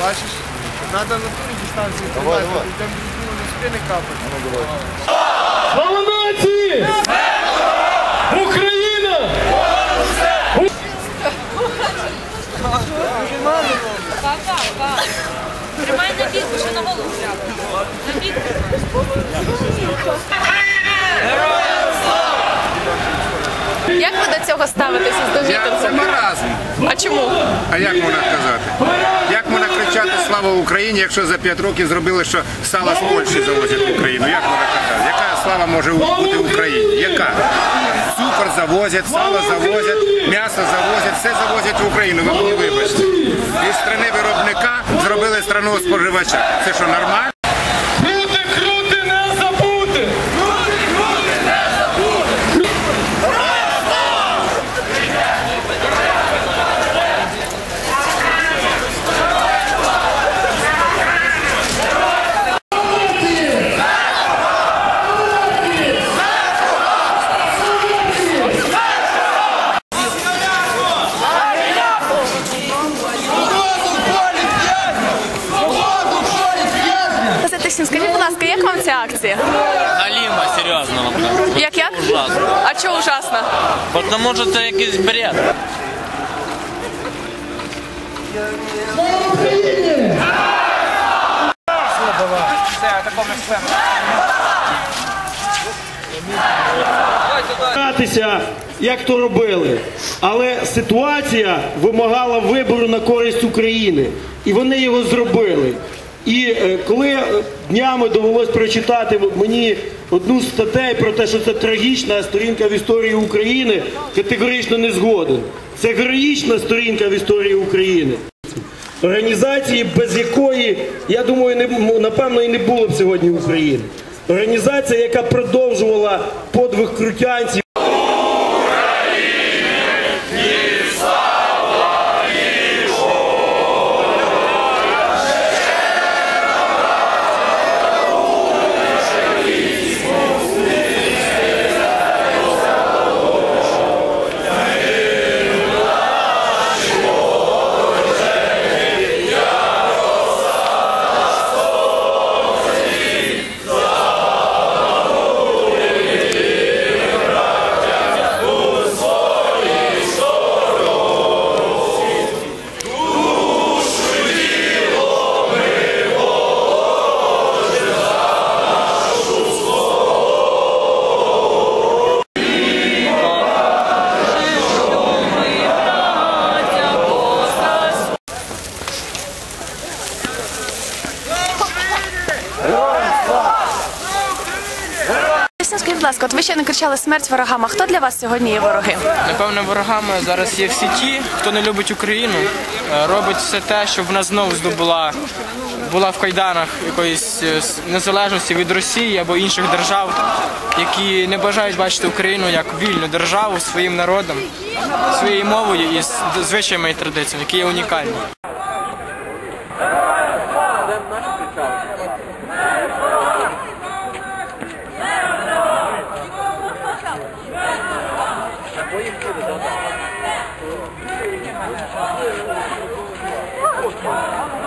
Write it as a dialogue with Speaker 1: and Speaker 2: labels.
Speaker 1: Бачиш? Надо на тій дистанції
Speaker 2: Давай,
Speaker 1: тримати, там ну, не спини капати.
Speaker 3: Слава нації! Україна!
Speaker 4: Тримай на бітку, що на голову прямо. На бітку.
Speaker 5: Як ви до цього ставитеся з
Speaker 6: Я це
Speaker 5: довітерцем?
Speaker 6: маразм.
Speaker 5: А чому?
Speaker 6: А як можна казати? Як можна кричати слава Україні, якщо за 5 років зробили, що сало з Польщі завозять в Україну? Як можна казати? Яка слава може бути в Україні? Яка? Цукор завозять, сало завозять, м'ясо завозять, все завозять в Україну. Ви були вибачте. Із страни виробника зробили страну споживача. Це що нормально?
Speaker 5: Константин, скажіть, будь ласка, як вам ця акція?
Speaker 7: Галіма, серйозно.
Speaker 5: Як як?
Speaker 7: Ужасно.
Speaker 5: А чого ужасно?
Speaker 7: Тому що це якийсь бред.
Speaker 3: Гратися, як то робили. Але ситуація вимагала вибору на користь України. І вони його зробили. І е, коли днями довелось прочитати мені одну з статей про те, що це трагічна сторінка в історії України, категорично не згоден. Це героїчна сторінка в історії України. Організації, без якої, я думаю, не, напевно і не було б сьогодні України. Організація, яка продовжувала подвиг крутянців.
Speaker 5: Скажіть, будь ласка, от ви ще не кричали смерть ворогам. А хто для вас сьогодні є вороги?
Speaker 7: Напевно, ворогами зараз є всі ті, хто не любить Україну, е, робить все те, щоб вона знову здобула була в кайданах якоїсь е, незалежності від Росії або інших держав, які не бажають бачити Україну як вільну державу своїм народом, своєю мовою і звичаями і традиціями, які є унікальні. 我也是坐着脚我的。